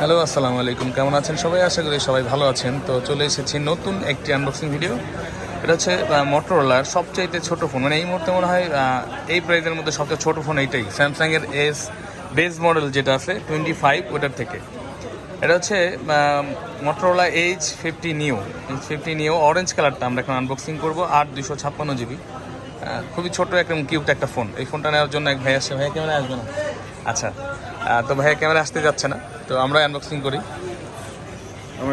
Hello, আসসালামু আলাইকুম। কেমন আছেন সবাই? আশা করি সবাই ভালো আছেন। তো চলে এসেছি নতুন একটি আনবক্সিং ভিডিও এটা হচ্ছে মোটরোলার সবচাইতে ছোট ফোন মানে এই মুহূর্তে মনে হয় এই প্রাইজের মধ্যে সবচেয়ে ছোট ফোন এইটাই। স্যামসাংয়ের এস বেস মডেল যেটা আছে টোয়েন্টি ফাইভ ওটার থেকে। এটা হচ্ছে Motorola H fifty new H fifty new orange কালারটা আমরা এখন আনবক্সিং করব, আট দুশো ছাপ্পান্ন জিবি খুবই ছোট, একদম কিউট একটা ফোন এই ফোনটা নেওয়ার জন্য এক ভাই আসছে। ভাইয়া ক্যামেরা আসবে না? আচ্ছা। তো ভাইয়া ক্যামেরা আসতে যাচ্ছে না। তো আমরা আনবক্সিং করি।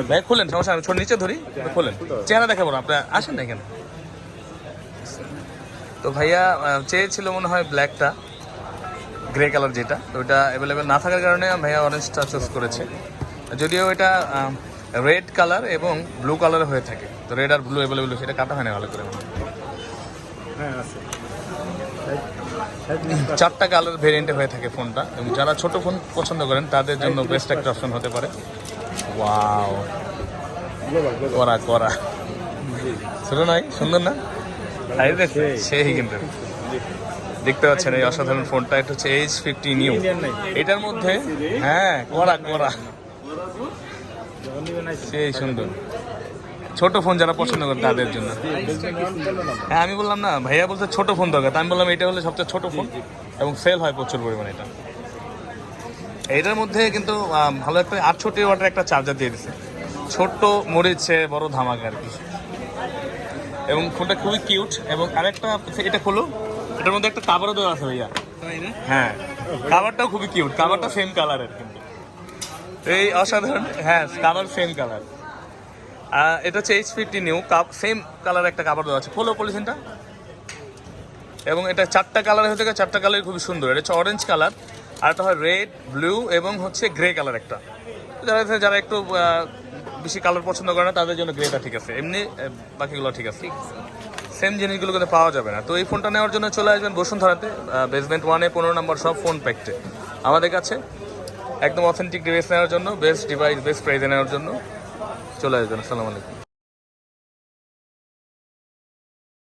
ভাই, খুলেন, সমস্যা আমি ছোট নিচে ধরি, খুলেন। চেহারা দেখাবো না, আপনার আসেন না এখানে। তো ভাইয়া চেয়েছিল মনে হয় ব্ল্যাকটা গ্রে কালার যেটা, তো ওটা অ্যাভেলেবেল না থাকার কারণে ভাইয়া অরেঞ্জটা চুজ করেছে। যদিও এটা রেড কালার এবং ব্লু কালার হয়ে থাকে, তো রেড আর ব্লু অ্যাভেলেবেল সেটা কাটা হয় না ভালো করে। হ্যাঁ আছে। চারটা কালার ভেরিয়েন্টে হয়ে থাকে ফোনটা। এবং যারা ছোট ফোন পছন্দ করেন তাদের জন্য বেস্ট একটা অপশন হতে পারে। ওয়াও করা করা। ছোট নয় সুন্দর না? সেই কিন্তু। দেখতে পাচ্ছেন এই অসাধারণ ফোনটা এটা হচ্ছে এইচ ফিফটি নিউ এটার মধ্যে হ্যাঁ করা করা। সেই সুন্দর। ছোট ফোন যারা পছন্দ করে তাদের জন্য। হ্যাঁ আমি বললাম না, ভাইয়া বলতে ছোট ফোন দরকার। আমি বললাম এটা হলে সবচেয়ে ছোট ফোন এবং সেল হয় প্রচুর পরিমাণে এটা। এটার মধ্যে কিন্তু ভালো একটা আটষট্টি ওয়াটের একটা চার্জার দিয়ে দিছে। ছোট্ট মরিচে বড় ধামাকা আর কি। এবং ফোনটা খুবই কিউট এবং আরেকটা এটা খোলো এটার মধ্যে একটা কাভারও দেওয়া আছে ভাইয়া। হ্যাঁ কাভারটাও খুবই কিউট কাভারটা সেম কালারের কিন্তু। এই অসাধারণ হ্যাঁ কাভার সেম কালার এটা হচ্ছে H fifty new cup same colour একটা কাপড় দেওয়া আছে। ফলো পলিথিনটা এবং এটা চারটা কালার হয়ে থাকে চারটা কালার খুবই সুন্দর। এটা হচ্ছে অরেঞ্জ কালার আর একটা হয় রেড ব্লু এবং হচ্ছে গ্রে কালার একটা। যারা যারা একটু বেশি কালার পছন্দ করে না তাদের জন্য গ্রেটা ঠিক আছে। এমনি বাকিগুলো ঠিক আছে। সেম জিনিসগুলো কিন্তু পাওয়া যাবে না। তো এই ফোনটা নেওয়ার জন্য চলে আসবেন বসুন্ধরাতে বেসমেন্ট ওয়ানে পনেরো নম্বর সব ফোন প্যাকটে আমাদের কাছে একদম অথেন্টিক ডিভাইস নেওয়ার জন্য বেস্ট ডিভাইস বেস্ট প্রাইজে নেওয়ার জন্য। চলে আসবেন আসসালামু আলাইকুম।